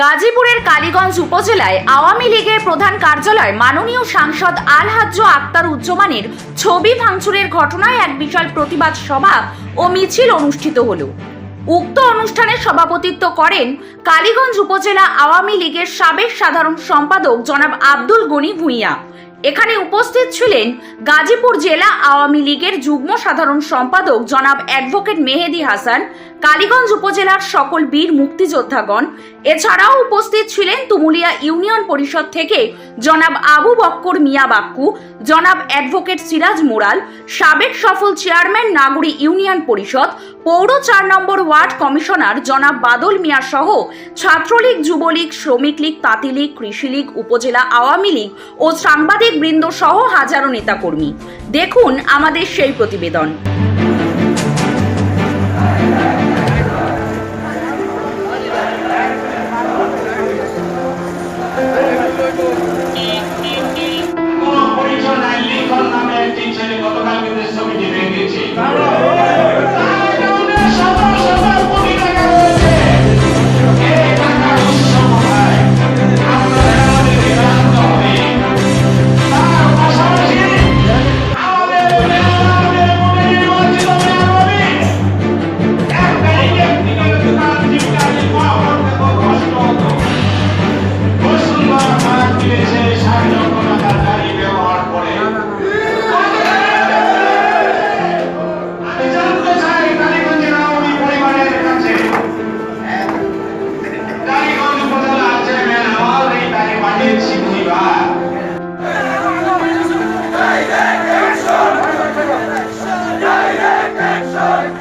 গাজীপুরের কালীগঞ্জ উপজেলায় আওয়ামী লীগের প্রধান কার্যালয় মাননীয় সাংসদ আলহাজ্জ আক্তার উজ্জমানের ছবি ভাঙচুরের ঘটনায় এক বিশাল প্রতিবাদ সভা ও মিছিল অনুষ্ঠিত হল। উক্ত অনুষ্ঠানে সভাপতিত্ব করেন কালীগঞ্জ উপজেলা আওয়ামী লীগের সাবেক সাধারণ সম্পাদক জনাব আব্দুল গনি ভূঁইয়া। এখানে উপস্থিত ছিলেন গাজীপুর জেলা আওয়ামী লীগের যুগ্ম সাধারণ সম্পাদক জনাব অ্যাডভোকেট মেহেদি হাসান, কালীগঞ্জ উপজেলার সকল বীর মুক্তিযোদ্ধাগণ। এছাড়াও উপস্থিত ছিলেন তুমুলিয়া ইউনিয়ন পরিষদ থেকে জনাব আবু বক্কর মিয়া বাক্কু, জনাব অ্যাডভোকেট সিরাজ মোরাল, সাবেক সফল চেয়ারম্যান নাগরী ইউনিয়ন পরিষদ পৌর চার নম্বর ওয়ার্ড কমিশনার জনাব বাদল মিয়া সহ ছাত্রলীগ, যুবলীগ, শ্রমিক লীগ, তাঁতি লীগ, কৃষি লীগ, উপজেলা আওয়ামী লীগ ও সাংবাদিক বৃন্দ সহ হাজারো নেতাকর্মী। দেখুন আমাদের সেই প্রতিবেদন।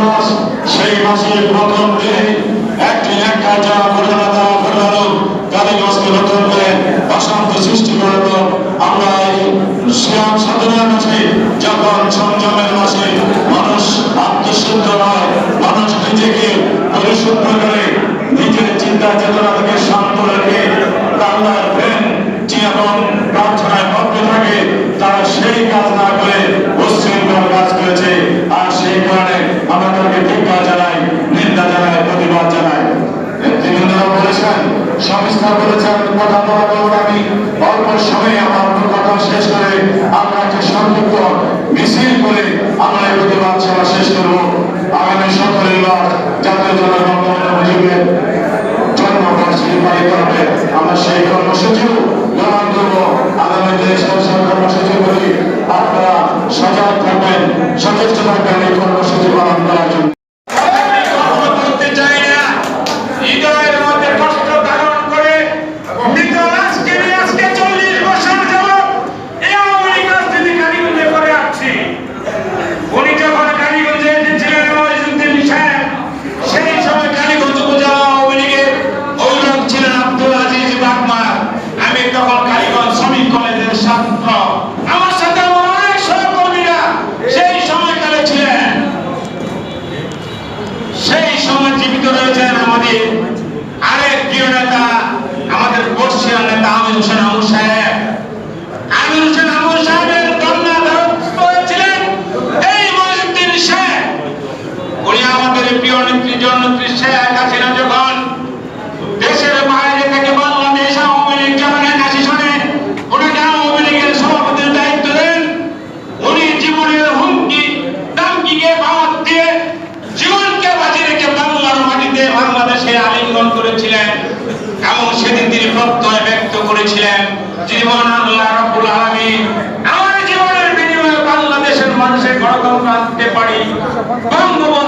মাস, সেই মাসের প্রথম দিনে একটি একটা যা ঘটনা দেওয়া ঘটালো। কালীগঞ্জকে নতুন করে অশান্তি সৃষ্টি করল। আমরা এই সিয়াম সাধনার মাসে যখন সংযমের মাসে মানুষ আত্মশুদ্ধ হয়, মানুষ নিজেকে পরিশুদ্ধ করে, নিজের চিন্তা চেতনাকে শান্ত রেখে আল্লাহর প্রেম এবং অল্প আমার কথা শেষ করে আমরা একটি সংযুক্ত মিছিল করে আমরা এই প্রতিবাদ সেবা শেষ করব। আগামী সতেরোই মার্চ জাতীয় জনগণ মুজিবের যিনি মহান আল্লাহ রাব্বুল আলামিন। আমার জীবনের বিনিময়ে বাংলাদেশের মানুষের গণতন্ত্র আনতে পারি। বঙ্গবন্ধু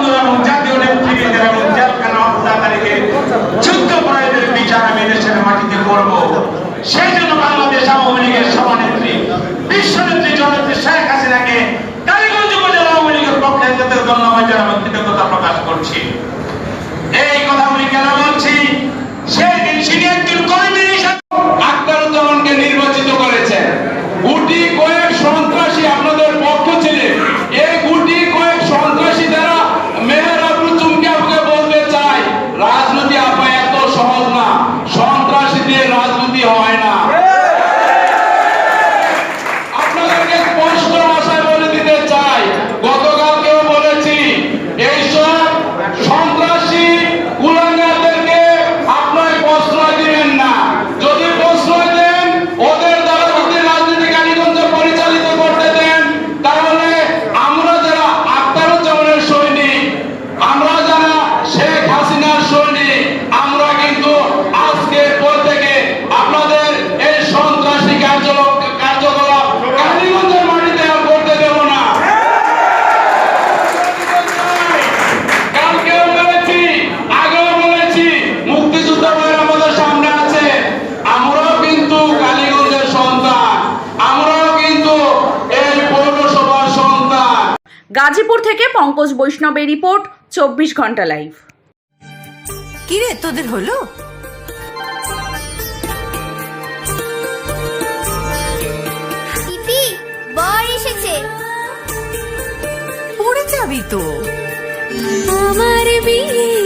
গাজীপুর থেকে পঙ্কজ বৈষ্ণবের রিপোর্ট চব্বিশ ঘণ্টা লাইভ। কিরে তোদের হলো? বর এসেছে। পড়ে যাবি তো। আমার বিয়ে